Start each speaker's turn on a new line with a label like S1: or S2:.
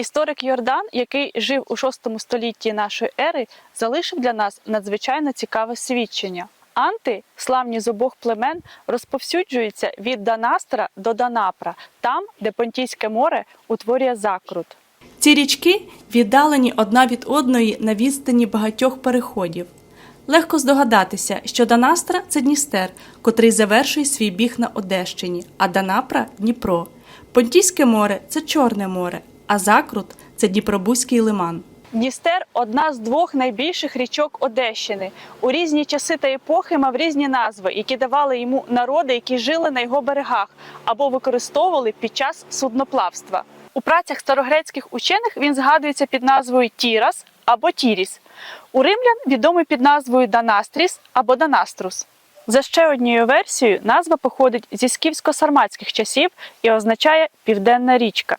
S1: Історик Йордан, який жив у VI столітті нашої ери, залишив для нас надзвичайно цікаве свідчення. Анти, славні з обох племен, розповсюджуються від Данастра до Данапра, там, де Понтійське море утворює закрут. Ці річки віддалені одна від одної на відстані багатьох переходів. Легко здогадатися, що Данастра це Дністер, котрий завершує свій біг на Одещині, а Данапра Дніпро. Понтійське море це Чорне море, а Закрут це Дніпробузький лиман. Дністер одна з двох найбільших річок Одещини. У різні часи та епохи мав різні назви, які давали йому народи, які жили на його берегах або використовували під час судноплавства. У працях старогрецьких учених він згадується під назвою Тірас або Тіріс. У римлян відомий під назвою Данастріс або Данаструс. За ще однією версією, назва походить зі скіфсько-сарматських часів і означає південна річка.